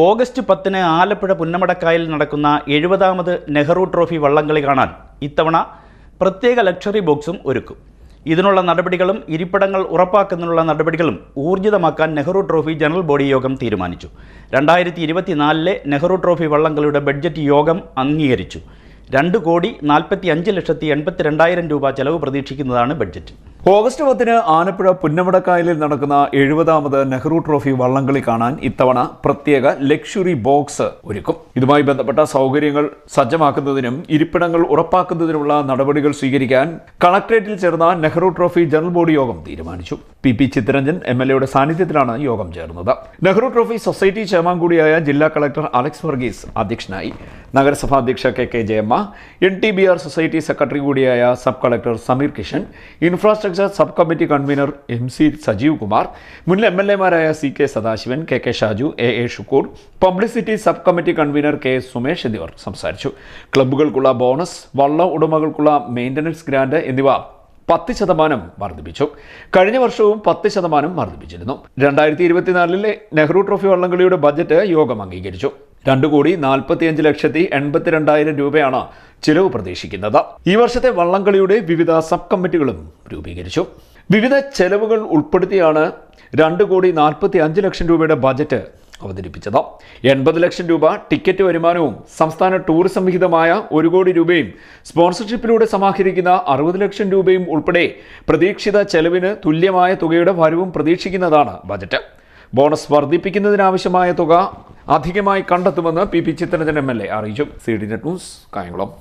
August പത്തിന് ആലപ്പുഴ പുന്നമടക്കായലിൽ നടക്കുന്ന എഴുപതാമത് Nehru trophy വള്ളംകളി കാണാൻ ഇത്തവണ പ്രത്യേക ലക്ഷറി ബോക്സും ഒരുക്കും. ഇതിനുള്ള നടപടികളും ഇരിപ്പിടങ്ങൾ ഉറപ്പാക്കുന്നതിനുള്ള നടപടികളും ഊർജിതമാക്കാൻ നെഹ്റു ട്രോഫി ജനറൽ ബോഡി യോഗം തീരുമാനിച്ചു. രണ്ടായിരത്തി ഇരുപത്തിനാലിലെ നെഹ്റു ട്രോഫി വള്ളംകളിയുടെ ബഡ്ജറ്റ് യോഗം അംഗീകരിച്ചു. രണ്ട് കോടി നാൽപ്പത്തി അഞ്ച് ലക്ഷത്തി എൺപത്തി രണ്ടായിരം രൂപ ചെലവ് പ്രതീക്ഷിക്കുന്നതാണ് ബഡ്ജറ്റ്. ഓഗസ്റ്റ് പത്തിന് ആലപ്പുഴ പുന്നമടക്കായലിൽ നടക്കുന്ന എഴുപതാമത് നെഹ്റു ട്രോഫി വള്ളംകളി കാണാൻ ഇത്തവണ പ്രത്യേക ലക്ഷറി ബോക്സ് ഒരുക്കും. ഇതുമായി ബന്ധപ്പെട്ട സൗകര്യങ്ങൾ സജ്ജമാക്കുന്നതിനും ഇരിപ്പിടങ്ങൾ ഉറപ്പാക്കുന്നതിനുമുള്ള നടപടികൾ സ്വീകരിക്കാൻ കളക്ട്രേറ്റിൽ ചേർന്ന നെഹ്റു ട്രോഫി ജനറൽ ബോഡി യോഗം തീരുമാനിച്ചു. P P Chitharanjan M L എയുടെ സാന്നിധ്യത്തിലാണ് യോഗം ചേർന്നത്. നെഹ്റു ട്രോഫി സൊസൈറ്റി ചെയർമാൻ കൂടിയായ ജില്ലാ കളക്ടർ അലക്സ് വർഗീസ് അധ്യക്ഷനായി. നഗരസഭാ അധ്യക്ഷ K K Jayamma N T B R society secretary കൂടിയായ sub collector Sameer Kishan infrastructure sub committee convener M C Sajeev Kumar മുൻ M L എമാരായ C K Sadasivan K K Shaju A A Shukoor publicity sub committee convener K Sumesh എന്നിവർ സംസാരിച്ചു. ക്ലബ്ബുകൾക്കുള്ള bonus വള്ള ഉടമകൾക്കുള്ള maintenance grand എന്നിവ പത്ത് ശതമാനം വർദ്ധിപ്പിച്ചു. കഴിഞ്ഞ വർഷവും പത്ത് ശതമാനം വർദ്ധിപ്പിച്ചിരുന്നു. രണ്ടായിരത്തി ഇരുപത്തിനാലിലെ നെഹ്റു ട്രോഫി വള്ളംകളിയുടെ ബജറ്റ് യോഗം അംഗീകരിച്ചു. രണ്ട് കോടി നാൽപ്പത്തിയഞ്ച് ലക്ഷത്തി എൺപത്തിരണ്ടായിരം രൂപയാണ് ചിലവ് പ്രതീക്ഷിക്കുന്നത്. ഈ വർഷത്തെ വള്ളംകളിയുടെ വിവിധ സബ് കമ്മിറ്റികളും രൂപീകരിച്ചു. വിവിധ ചെലവുകൾ ഉൾപ്പെടുത്തിയാണ് രണ്ട് കോടി നാൽപ്പത്തി അഞ്ച് ലക്ഷം രൂപയുടെ ബജറ്റ് അവതരിപ്പിച്ചത്. എൺപത് ലക്ഷം രൂപ ടിക്കറ്റ് വരുമാനവും സംസ്ഥാന ടൂറിസം വിഹിതമായ ഒരു കോടി രൂപയും സ്പോൺസർഷിപ്പിലൂടെ സമാഹരിക്കുന്ന അറുപത് ലക്ഷം രൂപയും ഉൾപ്പെടെ പ്രതീക്ഷിത ചെലവിന് തുല്യമായ തുകയുടെ വരവും പ്രതീക്ഷിക്കുന്നതാണ് ബജറ്റ്. ബോണസ് വർദ്ധിപ്പിക്കുന്നതിനാവശ്യമായ തുക അധികമായി കണ്ടെത്തുമെന്ന് P P Chitharanjan M L A അറിയിച്ചു. C D net news Kayamkulam.